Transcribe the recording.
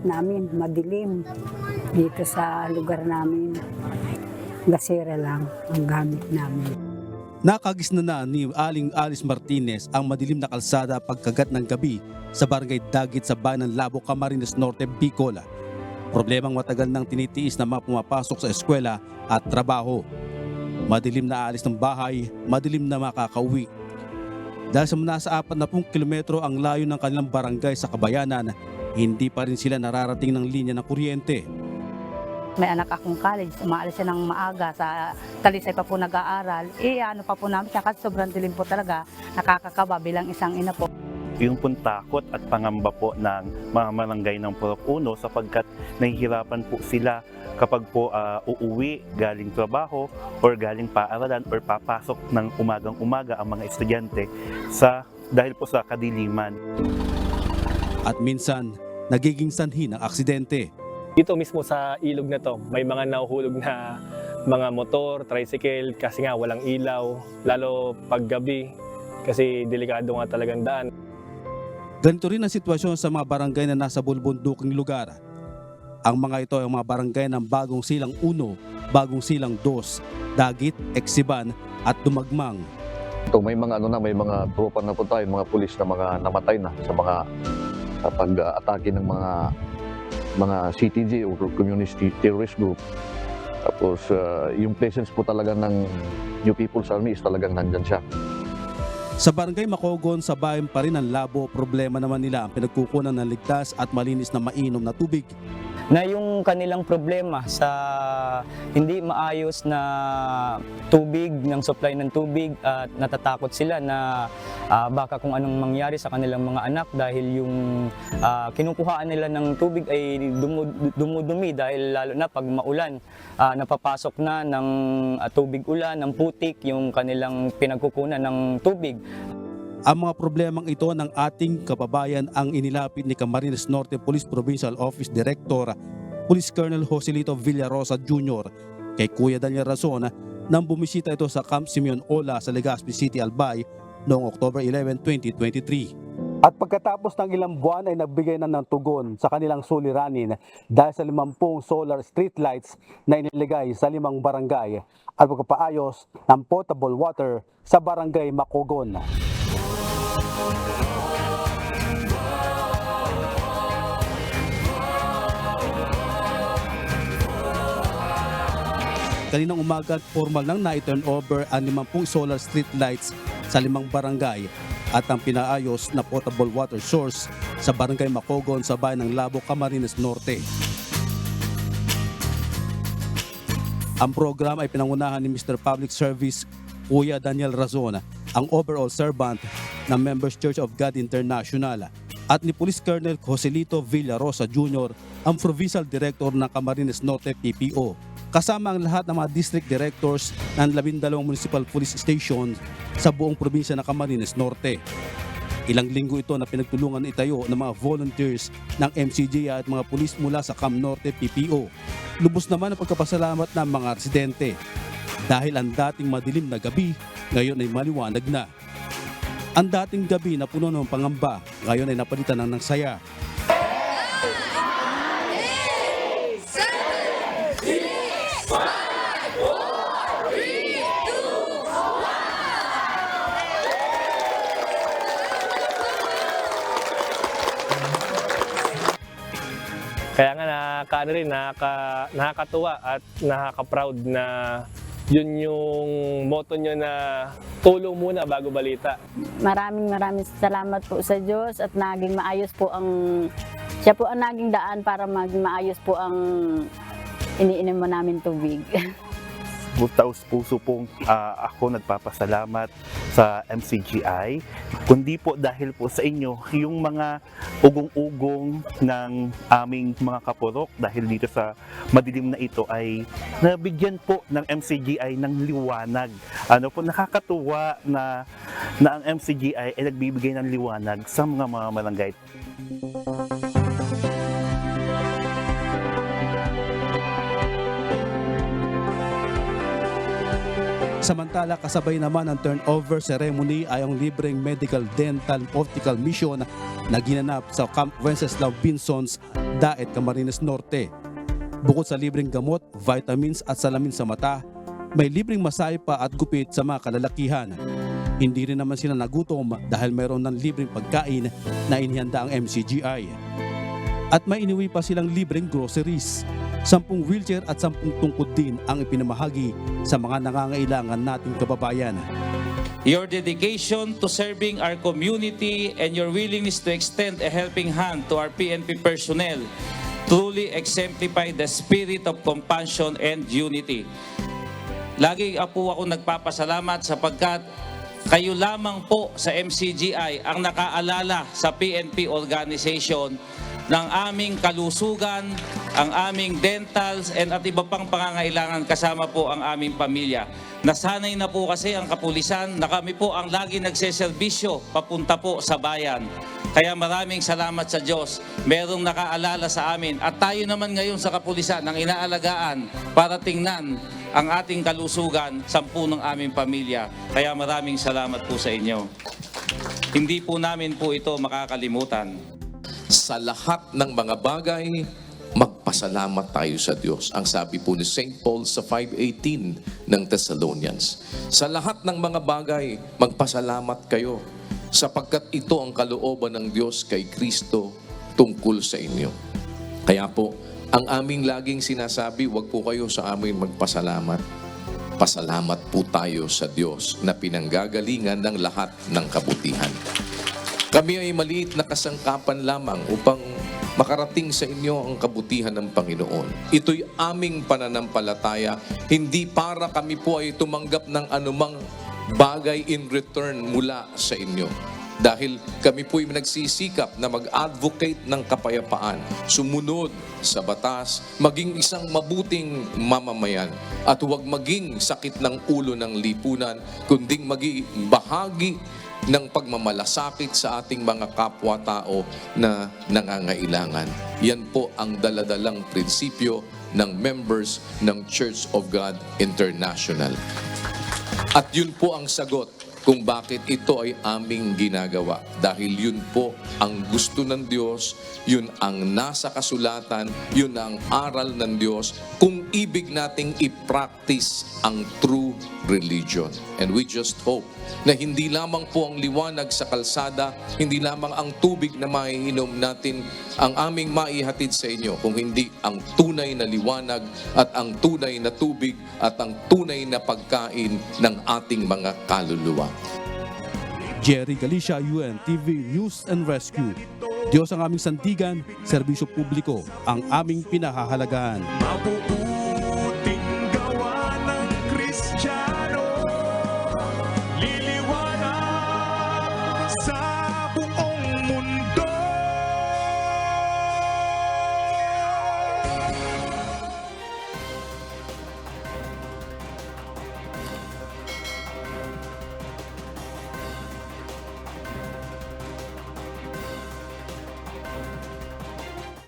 gamit namin, madilim dito sa lugar namin. Gasera lang ang gamit namin. Nakagisna na ni Aling Alice Martinez ang madilim na kalsada pagkagat ng gabi sa barangay Dagit sa bayan ng Labo, Camarines Norte, Bicol. Problemang matagal nang tinitiis na mga pumapasok sa eskwela at trabaho. Madilim na alis ng bahay, madilim na makakauwi. Dahil sa nasa 40 kilometro ang layo ng kanilang barangay sa kabayanan, hindi pa rin sila nararating ng linya ng kuryente. May anak akong college, umaalis siya ng maaga sa Talisay pa po nag-aaral. Eh ano pa po namin siya kasi sobrang dilim po talaga, nakakakaba bilang isang ina po. yung pong takot at pangamba po ng mga barangay ng Purok Uno sapagkat nahihirapan po sila kapag po ah, uuwi galing trabaho or galing paaralan or papasok ng umagang umaga ang mga estudyante sa dahil po sa kadiliman. At minsan, nagiging sanhi ng aksidente. Dito mismo sa ilog na to, may mga nahuhulog na mga motor, tricycle, kasi nga walang ilaw, lalo pag gabi, kasi delikado nga talagang daan. Ganito rin ang sitwasyon sa mga barangay na nasa bulbunduking lugar. Ang mga ito ay mga barangay ng Bagong Silang 1, Bagong Silang 2, Dagit, Eksiban at Dumagmang. Ito, may mga ano na, may mga tropa na po tayo, mga pulis na mga namatay na sa mga uh, pag-atake ng mga mga CTG o community terrorist group. Tapos uh, yung presence po talaga ng New People's Army is talagang nandyan siya. Sa barangay Makogon, sa bayan pa rin ang labo, problema naman nila ang pinagkukunan ng ligtas at malinis na mainom na tubig. Na yung kanilang problema sa hindi maayos na tubig, ng supply ng tubig at natatakot sila na ah, baka kung anong mangyari sa kanilang mga anak dahil yung ah, kinukuhaan nila ng tubig ay dumu- dumudumi dahil lalo na pag maulan, ah, napapasok na ng ah, tubig ulan, ng putik yung kanilang pinagkukunan ng tubig. Ang mga problemang ito ng ating kababayan ang inilapit ni Camarines Norte Police Provincial Office Director Police Colonel Joselito Villarosa Jr. kay Kuya Daniel Razon nang bumisita ito sa Camp Simeon Ola sa Legazpi City, Albay noong October 11, 2023. At pagkatapos ng ilang buwan ay nagbigay na ng tugon sa kanilang suliranin dahil sa 50 solar street lights na iniligay sa limang barangay at pagpapaayos ng potable water sa barangay Makogon. Kaninang umaga formal nang na-turn over ang 50 solar street lights sa limang barangay at ang pinaayos na potable water source sa barangay Makogon sa bayan ng Labo, Camarines Norte. Ang program ay pinangunahan ni Mr. Public Service Kuya Daniel Razon, ang overall servant ng Members Church of God International at ni Police Colonel Joselito Villarosa Jr., ang Provincial Director ng Camarines Norte PPO. Kasama ang lahat ng mga district directors ng 12 municipal police station sa buong probinsya ng Camarines Norte. Ilang linggo ito na pinagtulungan itayo ng mga volunteers ng MCG at mga pulis mula sa Cam Norte PPO. Lubos naman ang pagkapasalamat ng mga residente dahil ang dating madilim na gabi ngayon ay maliwanag na. Ang dating gabi na puno ng pangamba ngayon ay napalitan ng ng saya. Kaya nga nakaka, rin, nakaka, nakakatuwa at nakaka-proud na yun yung motto nyo na tulong muna bago balita. Maraming maraming salamat po sa Diyos at naging maayos po ang siya po ang naging daan para maging maayos po ang iniinom mo namin tubig. Taos puso pong ah, ako nagpapasalamat sa MCGI. Kundi po dahil po sa inyo, yung mga ugong-ugong ng aming mga kapurok dahil dito sa madilim na ito ay nabigyan po ng MCGI ng liwanag. Ano po, nakakatuwa na, na ang MCGI ay nagbibigay ng liwanag sa mga mga barangay. Samantala kasabay naman ng turnover ceremony ay ang libreng medical dental optical mission na ginanap sa Camp Wenceslao Binsons, Daet, Camarines Norte. Bukod sa libreng gamot, vitamins at salamin sa mata, may libreng masay pa at gupit sa mga kalalakihan. Hindi rin naman sila nagutom dahil mayroon ng libreng pagkain na inihanda ang MCGI. At may iniwi pa silang libreng groceries. Sampung wheelchair at sampung tungkod din ang ipinamahagi sa mga nangangailangan nating kababayan. Your dedication to serving our community and your willingness to extend a helping hand to our PNP personnel truly exemplify the spirit of compassion and unity. Lagi po ako nagpapasalamat sapagkat kayo lamang po sa MCGI ang nakaalala sa PNP organization ng aming kalusugan, ang aming dentals, and at iba pang pangangailangan kasama po ang aming pamilya. Nasanay na po kasi ang kapulisan na kami po ang lagi nagseserbisyo papunta po sa bayan. Kaya maraming salamat sa Diyos. Merong nakaalala sa amin. At tayo naman ngayon sa kapulisan ang inaalagaan para tingnan ang ating kalusugan sampu ng aming pamilya. Kaya maraming salamat po sa inyo. Hindi po namin po ito makakalimutan. Sa lahat ng mga bagay, magpasalamat tayo sa Diyos. Ang sabi po ni St. Paul sa 5.18 ng Thessalonians. Sa lahat ng mga bagay, magpasalamat kayo sapagkat ito ang kalooban ng Diyos kay Kristo tungkol sa inyo. Kaya po, ang aming laging sinasabi, huwag po kayo sa amin magpasalamat. Pasalamat po tayo sa Diyos na pinanggagalingan ng lahat ng kabutihan. Kami ay maliit na kasangkapan lamang upang makarating sa inyo ang kabutihan ng Panginoon. Ito'y aming pananampalataya, hindi para kami po ay tumanggap ng anumang bagay in return mula sa inyo. Dahil kami po'y nagsisikap na mag-advocate ng kapayapaan, sumunod sa batas, maging isang mabuting mamamayan, at huwag maging sakit ng ulo ng lipunan, kunding maging bahagi ng pagmamalasakit sa ating mga kapwa-tao na nangangailangan. Yan po ang daladalang prinsipyo ng members ng Church of God International. At yun po ang sagot kung bakit ito ay aming ginagawa. Dahil yun po ang gusto ng Diyos, yun ang nasa kasulatan, yun ang aral ng Diyos kung ibig nating i-practice ang true religion. And we just hope na hindi lamang po ang liwanag sa kalsada, hindi lamang ang tubig na maiinom natin ang aming maihatid sa inyo, kung hindi ang tunay na liwanag at ang tunay na tubig at ang tunay na pagkain ng ating mga kaluluwa. Jerry Galicia, UNTV News and Rescue. Diyos ang aming sandigan, serbisyo publiko ang aming pinahahalagahan. Mabubuhay Whoa.